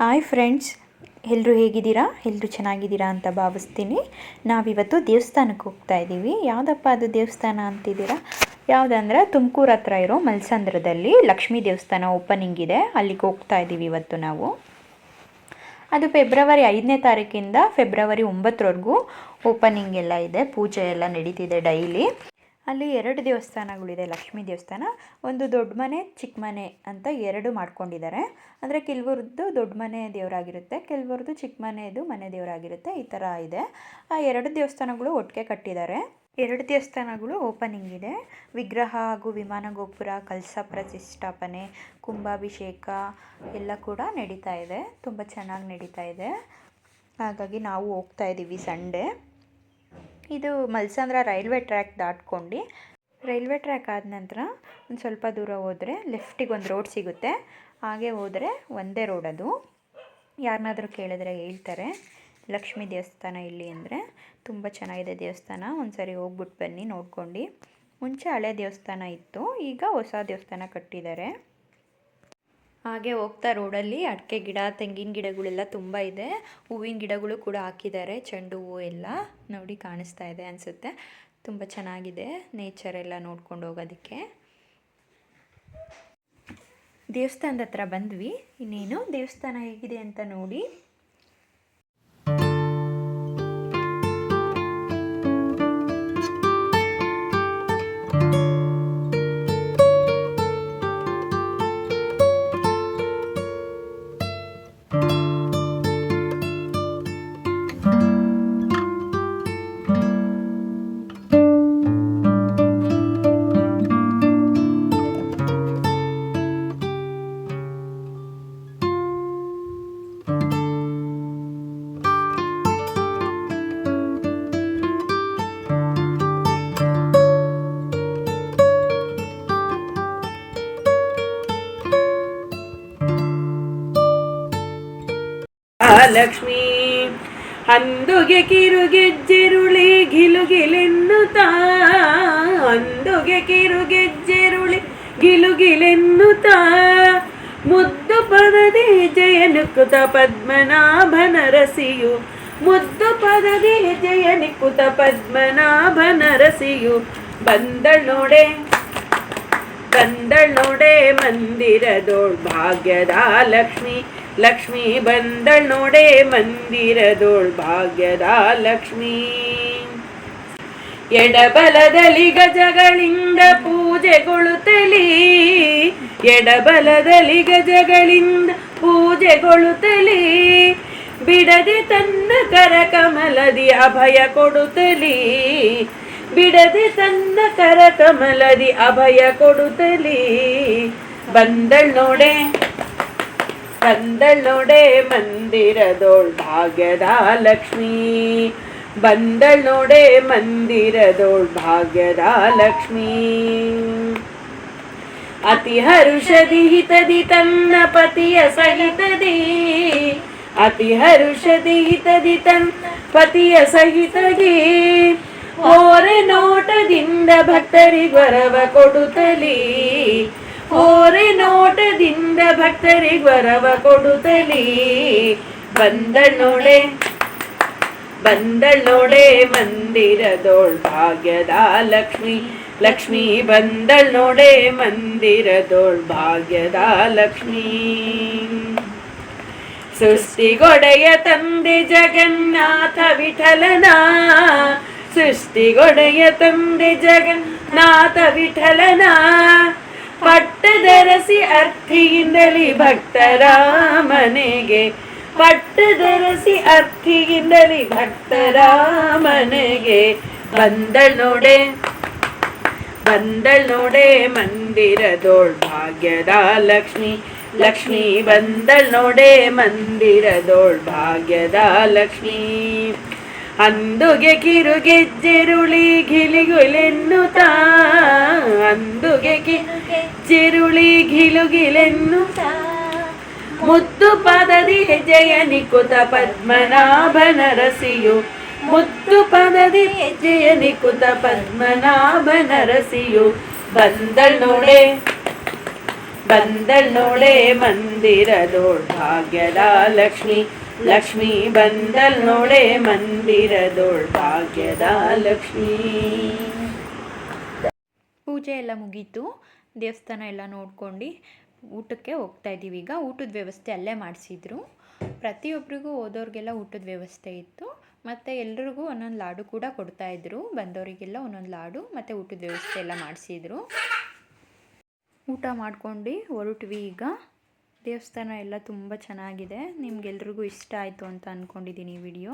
Hi friends ಎಲ್ಲರೂ ಹೇಗಿದ್ದೀರಾ? ಎಲ್ಲರೂ ಚೆನ್ನಾಗಿದ್ದೀರಾ ಅಂತ ಭಾವಿಸ್ತೀನಿ. ನಾವಿವತ್ತು ದೇವಸ್ಥಾನಕ್ಕೆ ಹೋಗ್ತಾ ಇದ್ದೀವಿ. ಯಾವುದಪ್ಪ ಅದು ದೇವಸ್ಥಾನ ಅಂತಿದ್ದೀರಾ? ಯಾವುದಂದ್ರೆ ತುಮಕೂರು ಹತ್ರ ಇರೋ ಮಲ್ಸಂದ್ರದಲ್ಲಿ ಲಕ್ಷ್ಮೀ ದೇವಸ್ಥಾನ ಓಪನಿಂಗ್ ಇದೆ. ಅಲ್ಲಿಗೆ ಹೋಗ್ತಾ ಇದ್ದೀವಿ ಇವತ್ತು ನಾವು. ಅದು ಫೆಬ್ರವರಿ ಐದನೇ ತಾರೀಕಿಂದ ಫೆಬ್ರವರಿ ಒಂಬತ್ತರವರೆಗೂ ಓಪನಿಂಗ್ ಎಲ್ಲ ಇದೆ. ಪೂಜೆ ಎಲ್ಲ ನಡೀತಿದೆ ಡೈಲಿ ಅಲ್ಲಿ ಎರಡು ದೇವಸ್ಥಾನಗಳಿದೆ, ಲಕ್ಷ್ಮೀ ದೇವಸ್ಥಾನ, ಒಂದು ದೊಡ್ಡ ಮನೆ, ಚಿಕ್ಕ ಮನೆ ಅಂತ ಎರಡು ಮಾಡ್ಕೊಂಡಿದ್ದಾರೆ. ಅಂದರೆ ಕೆಲವರದ್ದು ದೊಡ್ಡ ಮನೆ ದೇವರಾಗಿರುತ್ತೆ, ಕೆಲವರದ್ದು ಚಿಕ್ಕ ಮನೆಯದು ಮನೆ ದೇವರಾಗಿರುತ್ತೆ, ಈ ಥರ ಇದೆ. ಆ ಎರಡು ದೇವಸ್ಥಾನಗಳು ಒಟ್ಟಿಗೆ ಕಟ್ಟಿದ್ದಾರೆ. ಎರಡು ದೇವಸ್ಥಾನಗಳು ಓಪನಿಂಗ್ ಇದೆ. ವಿಗ್ರಹ ಹಾಗೂ ವಿಮಾನ ಗೋಪುರ ಕಲ್ಸ ಪ್ರತಿಷ್ಠಾಪನೆ, ಕುಂಭಾಭಿಷೇಕ ಎಲ್ಲ ಕೂಡ ನಡೀತಾ ಇದೆ. ತುಂಬ ಚೆನ್ನಾಗಿ ನಡೀತಾ ಇದೆ. ಹಾಗಾಗಿ ನಾವು ಹೋಗ್ತಾ ಇದ್ದೀವಿ ಸಂಡೇ. ಇದು ಮಲ್ಸಂದ್ರ ರೈಲ್ವೆ ಟ್ರ್ಯಾಕ್ ದಾಟ್ಕೊಂಡು, ರೈಲ್ವೆ ಟ್ರ್ಯಾಕ್ ಆದ ನಂತರ ಒಂದು ಸ್ವಲ್ಪ ದೂರ ಹೋದರೆ ಲೆಫ್ಟಿಗೆ ಒಂದು ರೋಡ್ ಸಿಗುತ್ತೆ. ಹಾಗೆ ಹೋದರೆ ಒಂದೇ ರೋಡ್ ಅದು. ಯಾರನ್ನಾದರೂ ಕೇಳಿದ್ರೆ ಹೇಳ್ತಾರೆ, ಲಕ್ಷ್ಮೀ ದೇವಸ್ಥಾನ ಇಲ್ಲಿ ಅಂದರೆ ತುಂಬ ಚೆನ್ನಾಗಿದೆ ದೇವಸ್ಥಾನ ಒಂದು ಸರಿ ಹೋಗ್ಬಿಟ್ಟು ಬನ್ನಿ ನೋಡ್ಕೊಂಡು. ಮುಂಚೆ ಹಳೆ ದೇವಸ್ಥಾನ ಇತ್ತು, ಈಗ ಹೊಸ ದೇವಸ್ಥಾನ ಕಟ್ಟಿದ್ದಾರೆ. ಹಾಗೆ ಹೋಗ್ತಾ ರೋಡಲ್ಲಿ ಅಡಿಕೆ ಗಿಡ, ತೆಂಗಿನ ಗಿಡಗಳೆಲ್ಲ ತುಂಬ ಇದೆ. ಹೂವಿನ ಗಿಡಗಳು ಕೂಡ ಹಾಕಿದ್ದಾರೆ. ಚೆಂಡು ಹೂವು ಎಲ್ಲ ನೋಡಿ ಕಾಣಿಸ್ತಾ ಇದೆ ಅನಿಸುತ್ತೆ. ತುಂಬ ಚೆನ್ನಾಗಿದೆ ನೇಚರ್ ಎಲ್ಲ ನೋಡ್ಕೊಂಡು ಹೋಗೋದಕ್ಕೆ. ದೇವಸ್ಥಾನದ ಹತ್ರ ಬಂದ್ವಿ. ಇನ್ನೇನು? ದೇವಸ್ಥಾನ ಹೇಗಿದೆ ಅಂತ ನೋಡಿ. ಲಕ್ಷ್ಮೀ ಅಂದುಗೆ ಕಿರುಗೆಜ್ಜೆರುಳಿ ಗಿಲುಗಿಲೆನ್ನುತ್ತ ಅಂದುಗೆ ಕಿರುಗೆಜ್ಜೆರುಳಿ ಗಿಲುಗಿಲೆನ್ನುತ್ತ ಮುದ್ದು ಪದದಿ ಜಯನುಕುತ ಪದ್ಮನಾಭನರಸಿಯು. ಮುದ್ದು ಪದದಿ ಜಯನಿಕುತ ಪದ್ಮನಾಭನರಸಿಯು. ಬಂದಳೋಡೆ ಬಂದಳ್ ನೋಡೆ ಬಂದಳ್ ನೋಡೆ ಮಂದಿರದೋಳ್ ಭಾಗ್ಯದ ಲಕ್ಷ್ಮಿ. ಲಕ್ಷ್ಮಿ ಬಂದಳ್ ನೋಡೆ ಮಂದಿರದೋಳ್ ಭಾಗ್ಯದ ಲಕ್ಷ್ಮೀ. ಎಡಬಲದಲ್ಲಿ ಗಜಗಳಿಂದ ಪೂಜೆಗೊಳ್ಳುತ್ತಲಿ ಎಡಬಲದಲ್ಲಿ ಗಜಗಳಿಂದ ಪೂಜೆಗೊಳ್ಳುತ್ತಲಿ ಬಿಡದೆ ತನ್ನ ಕರಕಮಲದಿ ಅಭಯ ಕೊಡುತ್ತಲಿ ಬಿಡದೆ ತನ್ನ ಕರಕಮಲದಿ ಅಭಯ ಕೊಡುತ್ತಲಿ ಬಂದಳ್ ನೋಡೆ ಬಂದಳ್ ನೋಡೆ ಮಂದಿರದೋಳ್ ಭಾಗ್ಯದ ಲಕ್ಷ್ಮೀ ಬಂದಳೋಡೆ ಮಂದಿರದೋಳ್ ಭಾಗ್ಯದ ಲಕ್ಷ್ಮೀ ಅತಿ ಹರುಷದಿ ಹಿತದಿ ತನ್ನ ಪತಿಯ ಸಹಿತದಿ. ಅತಿ ಹರುಷದಿ ಹಿತದಿ ತನ್ನ ಪತಿಯ ಸಹಿತದಿ. ಓರೆ ನೋಟದಿಂದ ಭಕ್ತರಿಗೊರವ ಕೊಡುತ್ತಲೀ. ಓರೆ ನೋಟದಿಂದ ಭಕ್ತರಿಗೊರವ ಕೊಡುತ್ತಲಿ. ಬಂದಳ್ ನೋಡೆ ಬಂದಳ್ ನೋಡೆ ಮಂದಿರದೋಳ್ ಭಾಗ್ಯದ ಲಕ್ಷ್ಮಿ ಲಕ್ಷ್ಮಿ ಬಂದಳ್ ನೋಡೆ ಮಂದಿರದೋಳ್ ಭಾಗ್ಯದ ಲಕ್ಷ್ಮಿ ಸೃಷ್ಟಿಗೊಡೆಯ ತಂದೆ ಜಗನ್ನಾಥ ವಿಠಲನ, ಸೃಷ್ಟಿಗೊಡೆಯ ತಂದೆ ಜಗನ್ನಾಥ ವಿಠಲನ ಪಟ್ಟದರಸಿ ಅರ್ಥಿಯಿಂದಲಿ ಭಕ್ತರ ಮನೆಗೆ ಪಟ್ಟದರಸಿ ಅರ್ಥಿಯಿಂದಲಿ ಭಕ್ತರ ಮನೆಗೆ ಬಂದಳ್ ನೋಡೆ ಬಂದಳ್ ನೋಡೆ ಮಂದಿರದೋಳ್ ಭಾಗ್ಯದ ಲಕ್ಷ್ಮಿ. ಲಕ್ಷ್ಮಿ ಬಂದಳೊಡೆ ನೋಡೆ ಮಂದಿರದೋಳ್ ಭಾಗ್ಯದ ಲಕ್ಷ್ಮಿ. ಅಂದುಗೆ ಕಿರುಗೆಜ್ಜೆರುಳಿ ಗಿಲಿಗುಲೆನ್ನುತ್ತಾ ಅಂದುಗೆ ಕಿರುಗೆಜ್ಜೆರುಳಿ ಗಿಲುಗಿಲೆನ್ನುತ್ತಾ ಮುತ್ತು ಪದದಿ ಹೆಜ್ಜೆಯ ನಿಕುತ ಪದ್ಮನಾಭನ ರಸಿಯು ಮುತ್ತು ಪದದಿ ಹೆಜ್ಜೆಯ ನಿಕುತ ಪದ್ಮನಾಭನ ರಸಿಯು ಬಂದಳ್ ನೋಡೆ ಬಂದಳ್ ಮಂದಿರದೋಳ್ ಭಾಗ್ಯದ ಲಕ್ಷ್ಮಿ ಲಕ್ಷ್ಮಿ ಬಂದಳ್ ನೋಡೆ ಮಂದಿರದೋಳ್ ಭಾಗ್ಯದ ಲಕ್ಷ್ಮಿ ಪೂಜೆ ಎಲ್ಲ ಮುಗೀತು ದೇವಸ್ಥಾನ ಎಲ್ಲ ನೋಡ್ಕೊಂಡು ಊಟಕ್ಕೆ ಹೋಗ್ತಾ ಇದ್ದೀವಿ. ಈಗ ಊಟದ ವ್ಯವಸ್ಥೆ ಅಲ್ಲೇ ಮಾಡಿಸಿದ್ರು. ಪ್ರತಿಯೊಬ್ಬರಿಗೂ ಹೋದವ್ರಿಗೆಲ್ಲ ಊಟದ ವ್ಯವಸ್ಥೆ ಇತ್ತು. ಮತ್ತು ಎಲ್ರಿಗೂ ಒಂದೊಂದು ಲಾಡು ಕೂಡ ಕೊಡ್ತಾಯಿದ್ರು ಬಂದವರಿಗೆಲ್ಲ ಒಂದೊಂದು ಲಾಡು ಮತ್ತು ಊಟದ ವ್ಯವಸ್ಥೆ ಎಲ್ಲ ಮಾಡಿಸಿದ್ರು. ಊಟ ಮಾಡ್ಕೊಂಡು ಹೊರಟ್ವಿ ಈಗ. ದೇವಸ್ಥಾನ ಎಲ್ಲ ತುಂಬ ಚೆನ್ನಾಗಿದೆ. ನಿಮ್ಗೆಲ್ರಿಗೂ ಇಷ್ಟ ಆಯಿತು ಅಂತ ಅಂದ್ಕೊಂಡಿದ್ದೀನಿ ವಿಡಿಯೋ.